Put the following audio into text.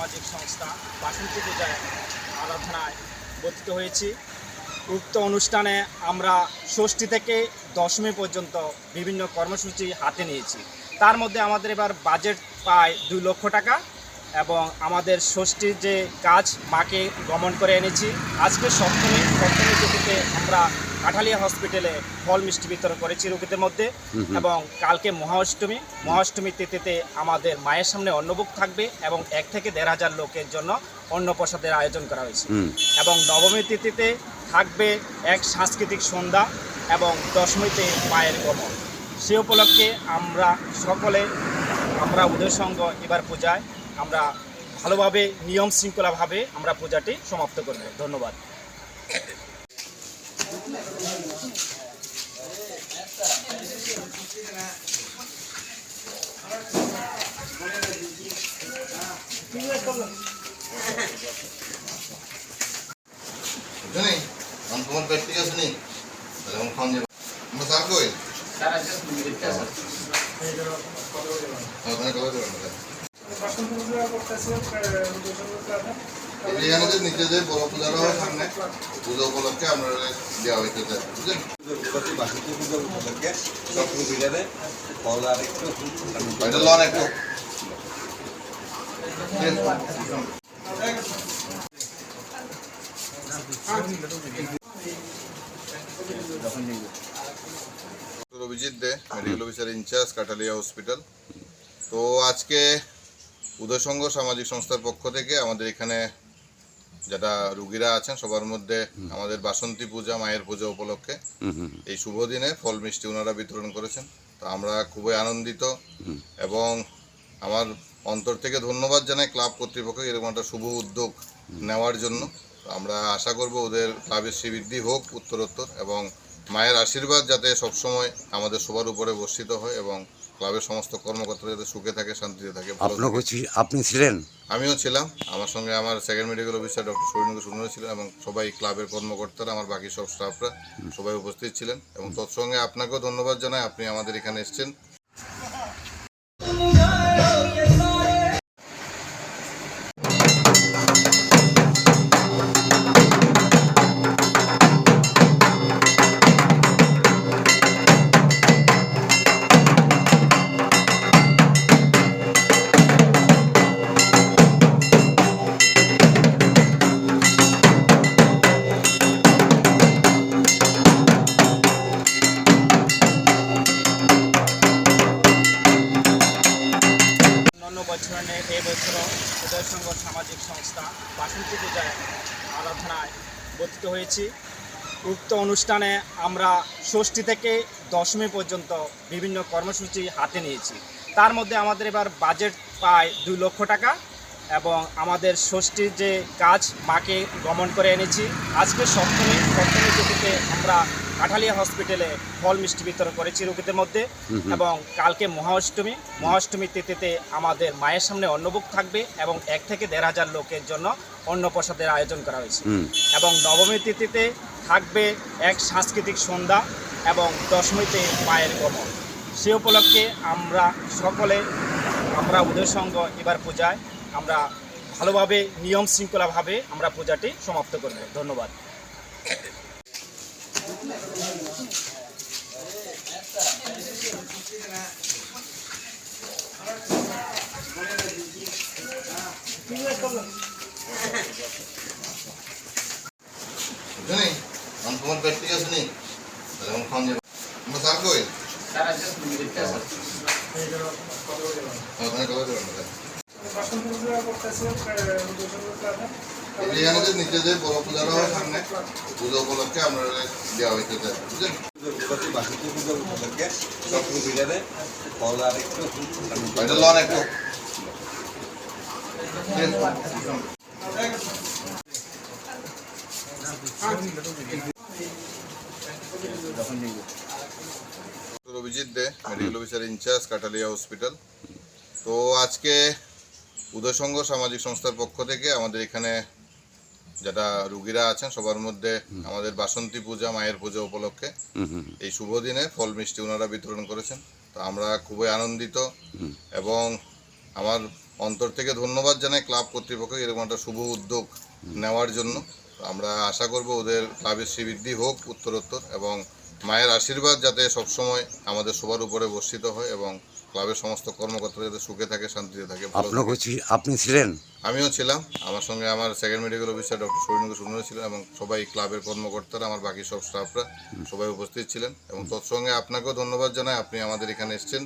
সামাজিক সংস্থা বাসন্তী পূজায় আরাধনায় গঠিত হয়েছি। উক্ত অনুষ্ঠানে আমরা ষষ্ঠী থেকে দশমী পর্যন্ত বিভিন্ন কর্মসূচি হাতে নিয়েছি। তার মধ্যে আমাদের এবার বাজেট প্রায় দুই লক্ষ টাকা এবং আমাদের ষষ্ঠীর যে কাজ মাকে গমন করে এনেছি। আজকে সপ্তমী সপ্তমী তিথিতে আমরা কাঠালিয়া হসপিটালে ফল মিষ্টি বিতরণ করেছি রোগীদের মধ্যে এবং কালকে মহাষ্টমী মহাষ্টমী তিথিতে আমাদের মায়ের সামনে অন্নভোগ থাকবে এবং এক থেকে দেড় হাজার লোকের জন্য অন্নপ্রসাদের আয়োজন করা হয়েছে। এবং নবমী তিথিতে থাকবে এক সাংস্কৃতিক সন্ধ্যা এবং দশমীতে মায়ের গমন। সে উপলক্ষে আমরা সকলে আমরা উদয় সংঘ এবার পূজায় আমরা ভালোভাবে নিয়ম শৃঙ্খলাভাবে আমরা পূজাটি সমাপ্ত করব ধন্যবাদ। জানি আমি তোমার প্র্যাকটিক আছে নি? তাহলে আমার খাওয়ান যাবে আমরা স্যার কই? ওখানে কবে দেবেন এখানে যে নিচে যে বড় পূজাটা সামনে পুজো উপলক্ষে আমরা দেওয়া হইতে চাই বুঝলেন? বাসন্তী পুজো উপলক্ষে সপ্তমী পূজাতে ফল আর একটু লন একটু। Doctor Abhijit De medical officer incharge Katalia hospital তো আজকে উদয় সংঘ সামাজিক সংস্থার পক্ষ থেকে আমাদের এখানে যারা রুগীরা আছেন, সবার মধ্যে আমাদের বাসন্তী পূজা, মায়ের পূজা উপলক্ষে এই শুভ দিনে ফল মিষ্টি ওনারা বিতরণ করেছেন। তো আমরা খুবই আনন্দিত এবং আমার অন্তর থেকে ধন্যবাদ জানাই ক্লাব কর্তৃপক্ষকে এরকম একটা শুভ উদ্যোগ নেওয়ার জন্য। আমরা আশা করব ওদের ক্লাবের শ্রীবৃদ্ধি হোক উত্তরোত্তর এবং মায়ের আশীর্বাদ যাতে সবসময় আমাদের সবার উপরে বর্ষিত হয় এবং ক্লাবের সমস্ত কর্মকর্তারা যাতে সুখে থাকে শান্তিতে থাকে আপনি ছিলেন? আমিও ছিলাম। আমার সঙ্গে আমার second medical officer doctor Sourindra Sundar ছিলেন এবং সবাই ক্লাবের কর্মকর্তারা আমার বাকি সব স্টাফরা সবাই উপস্থিত ছিলেন। এবং তৎসঙ্গে আপনাকেও ধন্যবাদ জানাই আপনি আমাদের এখানে এসেছেন। সংস্থা বাসন্তী পূজায় আরাধনায় গঠিত হয়েছি। উক্ত অনুষ্ঠানে আমরা ষষ্ঠী থেকে দশমী পর্যন্ত বিভিন্ন কর্মসূচি হাতে নিয়েছি। তার মধ্যে আমাদের এবার বাজেট প্রায় দুই লক্ষ টাকা এবং আমাদের ষষ্ঠীর যে কাজ, মাকে গমন করে এনেছি। আজকে সপ্তমী সপ্তমী তিথিতে আমরা কাঠালিয়া হসপিটালে ফল মিষ্টি বিতরণ করেছি রোগীদের মধ্যে। এবং কালকে মহাষ্টমী মহাষ্টমী তিথিতে আমাদের মায়ের সামনে অন্নভোগ থাকবে এবং এক থেকে দেড় হাজার লোকের জন্য অন্নপ্রসাদের আয়োজন করা হয়েছে। এবং নবমী তিথিতে থাকবে এক সাংস্কৃতিক সন্ধ্যা এবং দশমীতে মায়ের গমন। সে উপলক্ষে আমরা সকলে আমরা উদয় সংঘ এবার পূজায় আমরা ভালোভাবে নিয়ম শৃঙ্খলাভাবে আমরা পূজাটি সমাপ্ত করব। ধন্যবাদ। তোমার আছে নি? তাহলে আমার খাওয়ান যাবে। আমরা স্যার কই ওখানে কবে দেবেন এখানে যে নিচে যে বড় পূজাটা হয় সামনে পুজো উপলক্ষে আমরা দেওয়া হইতে চাই বুঝলেন? বাসন্তী পুজো উপলক্ষে সপ্তমী পূজাতে ফল আর একটু লন একটু। Abhijit De medical officer incharge Katalia hospital তো আজকে উদয় সংঘ সামাজিক সংস্থার পক্ষ থেকে আমাদের এখানে যারা রুগীরা আছেন সবার মধ্যে আমাদের বাসন্তী পূজা মায়ের পূজা উপলক্ষে এই শুভ দিনে ফল মিষ্টি ওনারা বিতরণ করেছেন। তো আমরা খুবই আনন্দিত এবং আমার অন্তর থেকে ধন্যবাদ জানাই ক্লাব কর্তৃপক্ষ এরকম একটা শুভ উদ্যোগ নেওয়ার জন্য। আমরা আশা করব ওদের ক্লাবের শ্রীবৃদ্ধি হোক উত্তরোত্তর এবং মায়ের আশীর্বাদ যাতে সবসময় আমাদের সবার উপরে বর্ষিত হয় এবং ক্লাবের সমস্ত কর্মকর্তারা যাতে সুখে থাকে শান্তিতে থাকে আপনি ছিলেন? আমিও ছিলাম। আমার সঙ্গে আমার second medical officer doctor Sourindra Sundar ছিলেন এবং সবাই ক্লাবের কর্মকর্তারা আমার বাকি সব স্টাফরা সবাই উপস্থিত ছিলেন। এবং তৎসঙ্গে আপনাকেও ধন্যবাদ জানাই। আপনি আমাদের এখানে এসেছেন।